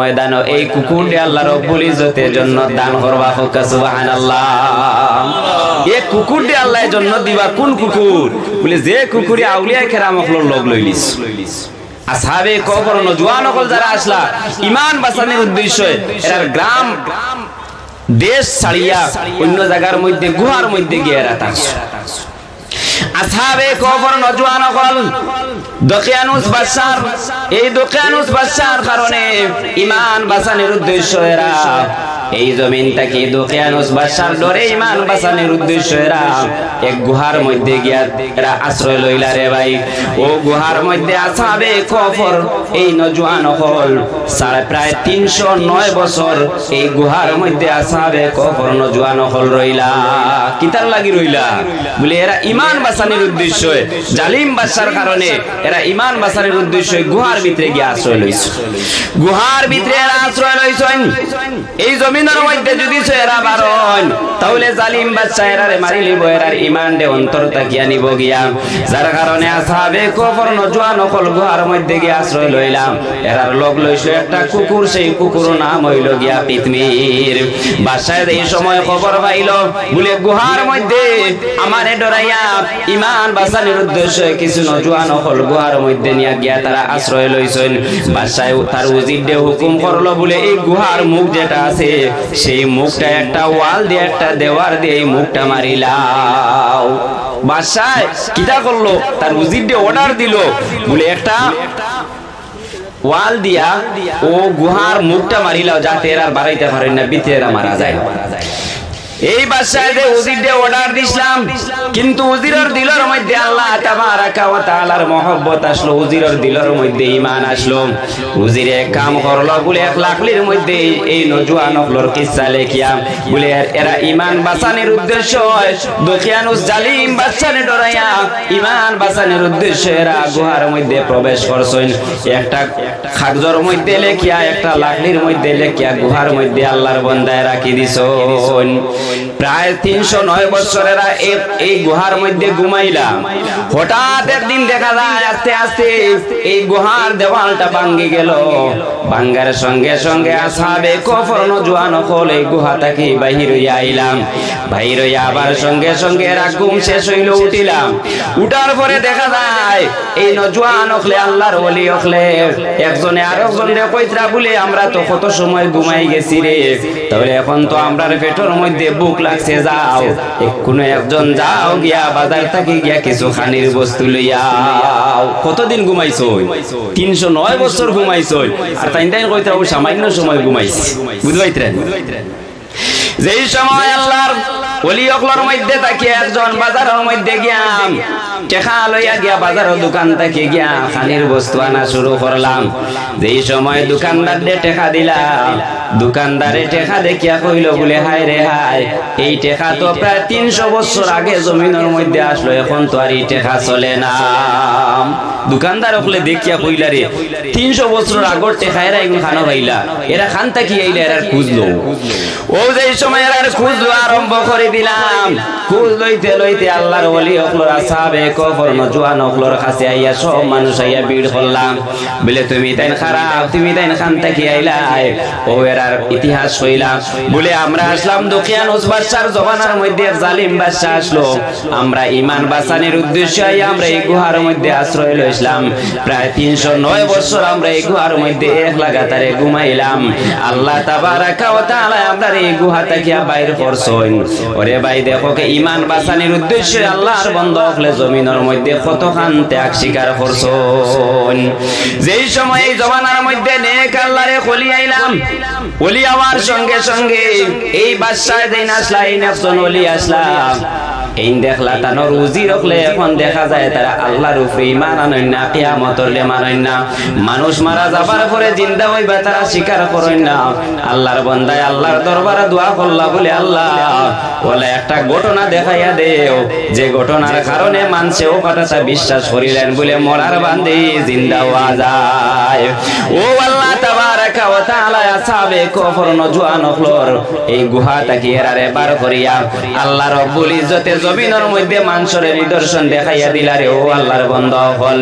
ময়দান এই কুকুরটি আল্লাহ রব্বুল ইজ্জতের জন্য দান করবা হোক সুবহানাল্লাহ। এই কুকুরটি আল্লাহর জন্য দিবা কোন কুকুর? বলে যে কুকুরে আউলিয়া কেরাম হলো লগ লইলিস। আসাবে কবর নজওয়ান হল যারা আসলা ইমান বাঁচানোর উদ্দেশ্যে এরার গ্রাম দেশ ছাড়িয়া অন্য জায়গার মধ্যে গুহার মধ্যে গিয়ে এরা আসাবে কফর নজওয়ান হল। দকিয়ানুস বাদশার এই দকিয়ানুস বাদশার কারণে ঈমান বাঁচানোর উদ্দেশ্য এরা। এই জমিনটাকে দকিয়ানুস বাদশার ডরে ইমান বাঁচানোর উদ্দেশ্য এরা? এক গুহার মধ্যে গিয়া এরা আশ্রয় লইলা রে ভাই। ও গুহার মধ্যে আসাবে কফর, এই নজওয়ান হল। সাড়ে প্রায় তিনশো নয় বছর এই গুহার মধ্যে আসাবে কফর, নজওয়ান হল রইলা। কিতার লাগি রইলা? বলে এরা ইমান বাঁচানোর উদ্দেশ্য, জালিম বাদশার কারণে এরা ইমান বাঁচানোর উদ্দেশ্য গুহার ভিতরে গিয়ে আশ্রয় লইছে। গুহার ভিতরে এরা আশ্রয় লইছেন। এই জমিনের মধ্যে যদি সে বারণ তাহলে জালিম বাদশা এরারে মারি লিব এরার ইমান দে অন্তর কিছু নজওয়ান অকল গুহার মধ্যে নিয়ে গিয়া তারা আশ্রয় লইছেন। বাসায় তার দে হুকুম করল, বলে, এই গুহার মুখ যেটা আছে সেই মুখটা একটা ওয়াল দিয়ে, একটা দেওয়ার দিয়ে এই মুখটা মারিলাও। বাসায় কিটা করল? তার উজির দিয়ে অর্ডার দিল। বলে, একটা ওয়াল দিয়া ও গুহার মুখটা মারিলাও, যাতে এরা বাড়াইতে পারেন না, বিতে এরা মারা যায়। এই বাসায় উজিরে অর্ডার দিছিলাম, কিন্তু উজিরের দিলের মধ্যে আল্লাহ তাবারাকা ওয়া তাআলার মহব্বত আসলো, উজিরের দিলের মধ্যে ঈমান আসলো। উজিরে কাম করল বলে এক লাখলির মধ্যে এই নজওয়ান হলোর কিসসা লেখিয়া বলে এরা ঈমান বাঁচানোর উদ্দেশ্য দুখিয়ানুস জালিম বাচ্চানে ডরাইয়া, ঈমান বাঁচানোর উদ্দেশ্যে এরা গুহার মধ্যে প্রবেশ করছেন। একটা খাগজর মধ্যে লেখিয়া, একটা লাখলির মধ্যে লেখিয়া গুহার মধ্যে আল্লাহর বন্দায় রাখি দিছন। প্রায় তিনশো নয় বছরেরা এই গুহার মধ্যে ঘুমাইলাম হঠাৎ একদিন দেখা যায়, আস্তে আস্তে এই গুহার দেওয়ালটা ভাঙ্গি গেল। ভাঙ্গার সঙ্গে সঙ্গে আসাবে কফর নজওয়ান হল এই গুহা থেকে বাহির হইয়া আইলাম। বাহির আবার সঙ্গে সঙ্গে এরা ঘুম শেষ হইল, উঠিলাম। উঠার পরে দেখা যায়, এই নজওয়ান হলে আল্লাহর ওলি হলে একজনে আর একজনে কইতরা, বলে, আমরা তো কত সময় ঘুমাই গেছি রে। তাহলে এখন তো আমরার পেটের মধ্যে বুক লাগছে, যাও। কোনো একজন যাও, গিয়া বাজার থেকে গিয়া কিছু খানির বস্তু লইয়াও কতদিন ঘুমাইছো তিনশো নয় বছর ঘুমাইছো আর তাই তাই কইতে সামান্য সময় ঘুমাইছি। বুঝবাইতরেন যেই সময় আল্লাহর ওলি অকলর মধ্যে থাকি, একজন বাজারের মধ্যে গিয়াম। টেকা লইয়া গিয়া বাজারের দোকান থেকে গিয়া খানির বস্তু আনা শুরু করলাম। যেই সময় দোকানদার দে টেকা দিলাম দোকানদারে টেকা দেখিয়া কইল বলে, হায় রে, হায়, এই টেকা তো প্রায় তিনশো বছর আগে জমিনের মধ্যে আসলো, এখন তো আর এই টেকা চলে না। দোকানদার ওকলে দেখিয়া কইলা রে তিনশো বছর আগর টেকা এরা এগুলো খানো পাইলা এরা খান থাকি আইলা এরা খুঁজলো? ও যে সময় এরা খুঁজলো, আরম্ভ করে দিলাম। খুঁজ লইতে লইতে আল্লাহর ওলি অকলর আসাবে কফর নজওয়ান অকলর কাছে আইয়া সব মানুষ আইয়া ভিড় করলাম। বলে, তুমি তাই খারাপ, তুমি তাই খান থাকি আইলাই? ও এরার ইতিহাস হইলাম। বলে আমরা আসলাম দক্ষিণ বাদশার জমানার মধ্যে জালিম বাদশা আসলো। আমরা ইমান বাঁচানোর উদ্দেশ্যে আমরা এই গুহার মধ্যে আশ্রয় লইছিলাম। প্রায় তিনশো নয় বছর আমরা এই গুহার মধ্যে এক লাগাতারে ঘুমাইলাম। আল্লাহ তাবারাকা ওয়া তাআলা আমরা এই গুহা থেকে বাইর করছেন। ওরে ভাই, দেখো কে ইমান বাঁচানোর উদ্দেশ্যে আল্লাহর বন্ধ হলে জমিনের মধ্যে কত খান ত্যাগ স্বীকার করছেন। যেই সময় এই জমানার মধ্যে নেক আল্লাহরে খলি আইলাম ওলি আমার সঙ্গে সঙ্গে এই বাদশাহ দিন আসলা এই একজন ওলি আসলাম। এই দেখলা তানোর উজি রকলে এখন দেখা যায় তারা আল্লাহর উপরে ইমান আনেন না কিয়ামতরলে মানেন না। মানুষ মারা যাবার পরে জিন্দা হইবা, তারা স্বীকার করেন না। আল্লাহর বন্দায় আল্লাহর দরবারে দোয়া করলা বলে আল্লাহ, বলে, একটা ঘটনা দেখাইয়া দেও। যে ঘটনার কারণে মানছে ও কথাটা বিশ্বাস করিলেন বলে মরার বান্দে জিন্দা হওয়া যায়। ও আল্লাহ তাবারাকা ওয়া তাআলা, আসাবে কফর নজওয়ান হলর এই গুহা তাকি এরারে বার করিয়া? আল্লাহ রব্বুল ইজ্জতে জমিনের মধ্যে মানুষের নিদর্শন দেখাইয়া দিলারে ও আল্লাহর বন্ধ হল।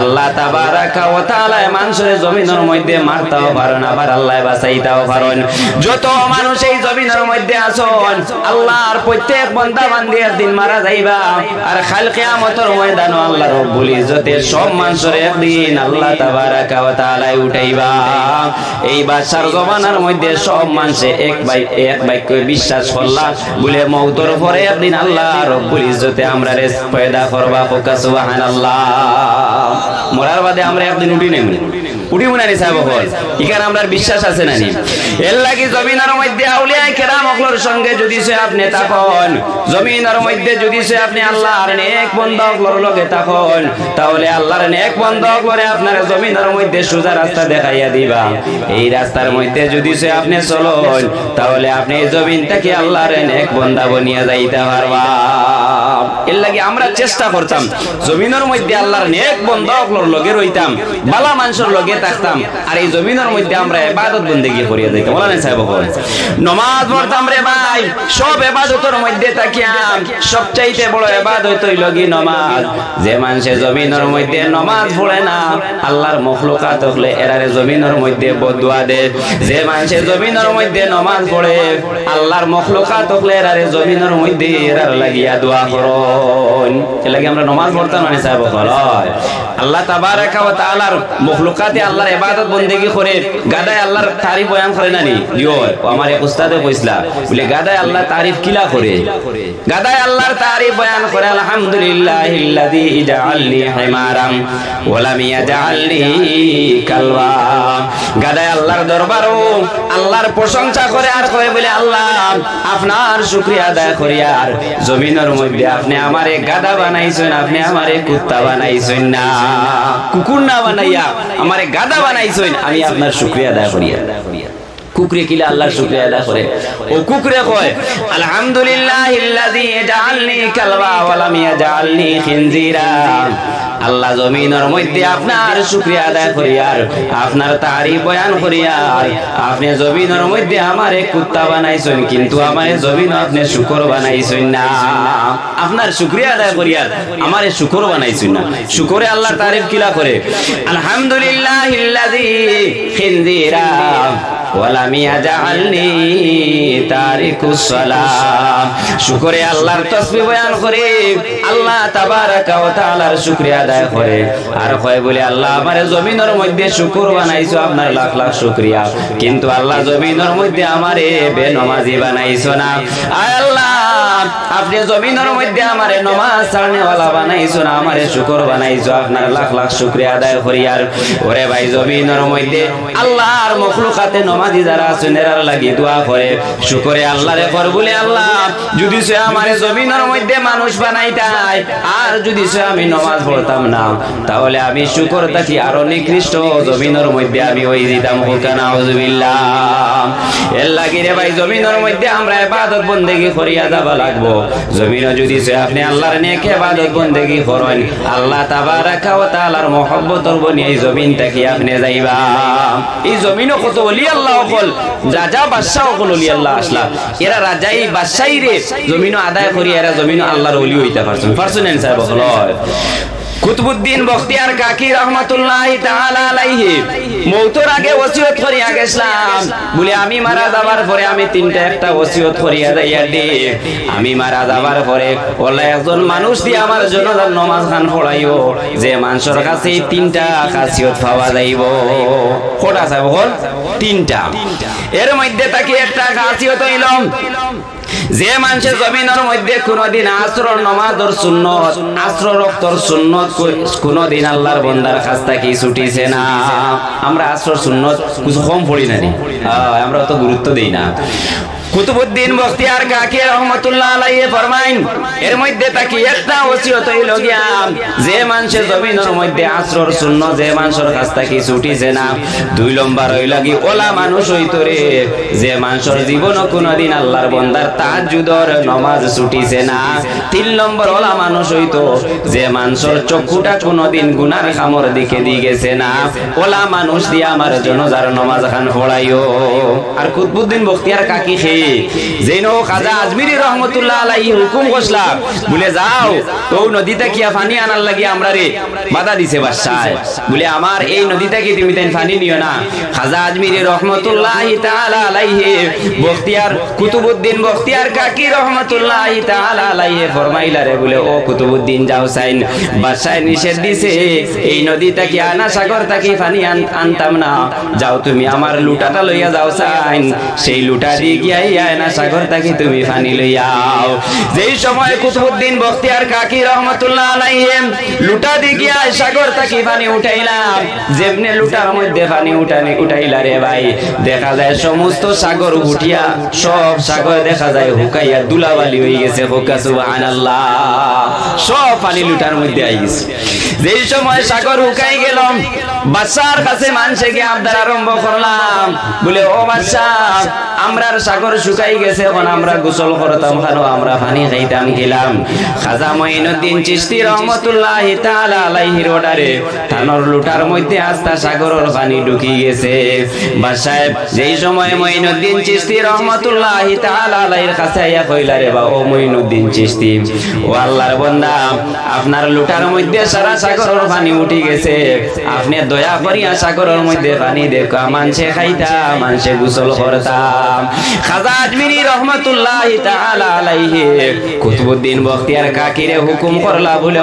আল্লাহ তাবারাকা ওয়া তাআলা মানুষের জমিনের মধ্যে মারতাও পারেন আবার আল্লাহ বাঁচাইতাও পারেন যত মানুষ এই জমিনের মধ্যে আসন, আল্লাহর প্রত্যেক বান্দা বান্দি একদিন মারা যাইবা। আর খাল কিয়ামতের ময়দানে আল্লাহ রব্বুল ইজ্জতের সব মানুষের একদিন আল্লাহ তাবারাকা ওয়া তাআলা উঠাইবা। এই বাদশার জমানার মধ্যে সব মানুষে এক বাই, এক বাক্য বিশ্বাস করলা, বলে মৌতর পরে একদিন আল্লাহ রব্বুল ইজ্জতে আমরা রে পয়দা করবা ফোকাস সুবহানাল্লাহ। মরার বাদে আমরা একদিন উঠি নেই উঠি নি সাহেব এখানে আমরা বিশ্বাস আছে নানি এর লাগি জমিনের মধ্যে আউলিয়া কেরাম অকলর সঙ্গে যদি সে আপনি থাকুন জমিনের মধ্যে যদি সে আপনি আল্লাহর নেক বন্ধ অকলর লগে থাকুন তাহলে আল্লাহর নেক বন্ধ অকলরে আপনার জমিনের মধ্যে সোজা রাস্তা দেখাইয়া দিবা। এই রাস্তার মধ্যে যদি সে আপনি চলুন তাহলে আপনি এই জমিন থেকে আল্লাহর নেক বন্ধা বনিয়া যাইতে পারবা। এর লাগি আমরা চেষ্টা করতাম জমিনের মধ্যে আল্লাহর নেক বন্ধ অকলর লগে রইতাম বালা মানুষের লগে থাকতাম। আর এই জমিনের মধ্যে আমরা বন্দেগী করিয়া যাইতাম বলা নাই সাহেব নমাজ পড়তাম রে ভাই, সব ইবাদতের মধ্যে থাকিয়াম। সবচাইতে বড় নমাজ। যে মানুষে জমিনের মধ্যে নমাজ পড়ে না, আল্লাহর মখলুকাত হলে এরারে জমিনের মধ্যে বদুয়া দে। যে মানুষে জমিনের মধ্যে নমাজ পড়ে, আল্লাহর মখলুকাত এরারে জমিনের মধ্যে এরার লাগিয়া দোয়া করন। লাগি আমরা নমাজ পড়তাম মানে সাহেব আল্লাহ তাবারাকা ওয়া মখলুকাতে আল্লাহর ইবাদত বন্দেগি করে গাদায় আল্লাহর তারিফ বয়ান করে নানি। দিও ও আমার এক উস্তাদে কইসলা বলে গাদায় আল্লাহ তারিফ কিলা করে? গাদায় আল্লাহর তারিফ বয়ান করে আলহামদুলিল্লাহিল্লাযী জাআলনি হিমারাম ওয়া লাম ইয়াজআলনি কালবা গাদায় আল্লাহর দরবারও আল্লাহর প্রশংসা করে আর কয় বলে আল্লাহ আপনার শুকরিয়া আদায় করি আর জমিনের মধ্যে আপনি আমারে গাদা বানাইছেন আপনি আমারে কুত্তা বানাইছেন না। কুকুর না বানাইয়া আমারে গাদা বানাইছেন আমি আপনার শুক্রিয়া আদায় করি। কুকুরে কিলা আল্লাহর শুক্রিয়া আদায় করে। ও কুকুরে কয় আলহামদুলিল্লাহ ইল্লাযী জাআলনি কালবা ওয়া লাম ইয়াজআলনি খিনজিরা। আল্লাহ জমিনের মধ্যে আপনার শুকরিয়া আদায় করি আর আপনার তারিফ বয়ান করি আর আপনি জমিনের মধ্যে আমারে কুত্তা বানাইছেন, কিন্তু আমারে জমিন আপনি শুকর বানাইছেন না। আপনার শুকরিয়া আদায় করি আর আমারে শুকর বানাইছেন না। শুকরে আল্লাহ তারিফ কিলা করে আলহামদুলিল্লাহ ওয়ালাম ইয়াজআলনি তারিকুস সালাম আল্লাহ তাবারাকা ওয়া তাআলার শুকরিয়া আদায় করে। আর কয় আপনার লাখ লাখ শুকরিয়া। কিন্তু আল্লাহ জমিনের মধ্যে আমারে বেনমাজি বানাইছো না। আয় আল্লাহ, আপনি জমিনের মধ্যে আমারে নমাজ ছাড়নেওয়ালা বানাইছো না, আমারে শুকর বানাইছো, আপনার লাখ লাখ শুকরিয়া আদায় করি আর ওরে ভাই, জমিনের মধ্যে আল্লাহর মখলুকাতে নমাজি যারা আছেন এরার লাগি দোয়া করে? শুকরে আল্লাহরে কর বলে আল্লাহ। যদি সে আমারে জমিনের মধ্যে মানুষ বানাইতাই আর যদি সে আমি নমাজ পড়তাম না, তাহলে আমি শুকর থাকি, আরও নিকৃষ্ট জমিনের মধ্যে আমি ওই দিতাম হুকানা হুজুবিল্লাহ এর লাগি রে ভাই, জমিনের মধ্যে আমরা ইবাদত বন্দেগি করিয়া যাবা লাগবো। জমিন যদি সে আপনি আল্লাহর নেক ইবাদত বন্দেগি করেন, আল্লাহ তাবারাকা ওয়া তাআলার মহব্বতর বনি এই জমিন থেকে আপনি যাইবা। এই জমিনও কত ওলি আল্লাহ অকল অকল অলি আল্লাহ আদায় করি এরা আল্লাহর অলি হইতে পারছেন পারছেন অকল কুতুবুদ্দিন বখতিয়ার কাকি রহমাতুল্লাহ তাআলা আলাইহি। মৌতর আগে ওসিয়ত করিয়া গেছলাম। বলে, আমি মারা যাবার পরে আমি তিনটা একটা ওসিয়ত করিয়া যাইয়া দি। আমি মারা যাবার পরে ওলা একজন মানুষ দিয়ে আমার জন্য নমাজ খান পড়াইও। যে মানুষের কাছে তিনটা খাসিয়ত পাওয়া যাইব। কটা সাহেব হল তিনটা। এর মধ্যে তাকে একটা খাসিয়ত ইলম যে মানুষের জমিনের মধ্যে কোনদিন আশ্রর নমাজর শূন্য আশ্র রক্তর সুন্নত কোনদিন আল্লাহর বন্দার কাছ থেকে ছুটিছে না। আমরা আশ্রর সুন্নত কিছু কম পড়ি না আমরা অত গুরুত্ব দিই না। কুতুবুদ্দিন বখতিয়ার কাকে রহমতুল্লাহ আলাইহি ফরমাইন? এর মধ্যে তাকি একটা ওসিয়ত হইল গিয়া, যে মানুষের জমিনের মধ্যে আশ্রর শূন্য যে মানুষের কাছ থেকে ছুটিছে না দুই লম্বা রইল কি ওলা মানুষ হইতো রে, যে মানুষের জীবন কোনদিন আল্লাহর বন্দার তাহাজ্জুদর নমাজ ছুটিছে না তিন নম্বর ওলা মানুষ হইতো, যে মানুষের চক্ষুটা কোনদিন গুনার খামর দিকে দি গেছে না। ওলা মানুষ দিয়ে আমার জনজার নমাজ খান পড়াইও আর কুতবুদ্দিন বখতিয়ার কাকি সেই তারিখে যেন খাজা আজমিরি রহমতুল্লাহ আলাইহি হুকুম করলা বলে, যাও তো নদীতে কি আনার আমরা রে? বাধা দিছে বলে, আমার এই নদীতে কি তুমি তাই নিও না? খাজা আজমিরি রহমতুল্লাহ তাআলা আলাইহি বখতিয়ার কুতুবউদ্দিন বখতিয়ার কাকি রহমতুল্লাহ তাআলা আলাইহি ফরমাইলা রে। বলে, ও কুতুবউদ্দিন যাও সাইন। নিষেধ দিছে, এই নদীতে কি আনা সাগর থাকি পানি আন- আনতাম না? যাও তুমি আমার লুটাটা লইয়া যাও সাইন। সেই লুটা দিয়ে গিয়া সাগর থাকি তুমি পানি লইয়াও যেই সময় কুতুবউদ্দিন বখতিয়ার কাকি রহমতুল্লাহ আলাইহিম লুটা গিয়া সাগর থাকি পানি উঠাইলাম, যেমনে লুটার মধ্যে পানি উঠানি উঠাইলা রে ভাই। দেখা যায় সমস্ত সাগর উঠিয়া, সব সাগর দেখা যায় হুকাইয়া দুলাবালি হয়ে গেছে, হুকা সুবহানাল্লাহ। সব পানি লুটার মধ্যে আই গেছে। যেই সময় সাগর হুকাই গেলাম বাচ্চার কাছে মানুষে গিয়ে আবদার আরম্ভ করলাম। বলে, ও বাচ্চা আমরার সাগর শুকাই গেছে, এখন আমরা গোসল করতাম খানো আমরা পানি খাইতাম, গেলাম। খাজা মঈনুদ্দিন চিশতি রহমতুল্লাহ তাআলা আলাইহির অর্ডারে থানর লুটার মধ্যে আস্তা সাগরের পানি ঢুকি গেছে। বা সাহেব যেই সময় মঈনুদ্দিন চিশতি রহমতুল্লাহ তাআলা আলাইহির কাছে আইয়া কইলা, রে বা, ও মঈনুদ্দিন চিশতি, ও আল্লাহর বান্দা, আপনার লুটার মধ্যে সারা সাগরের পানি উঠি গেছে। আপনি দয়া করিয়া সাগরের মধ্যে পানি দেখা মানছে খাইতা মানছে গোসল করতাম। খাজা আজমিরি রহমতুল্লাহ তাআলা আলাইহি। কুতুবউদ্দিন বখতিয়ার কাকিরে হুকুম করলা বলে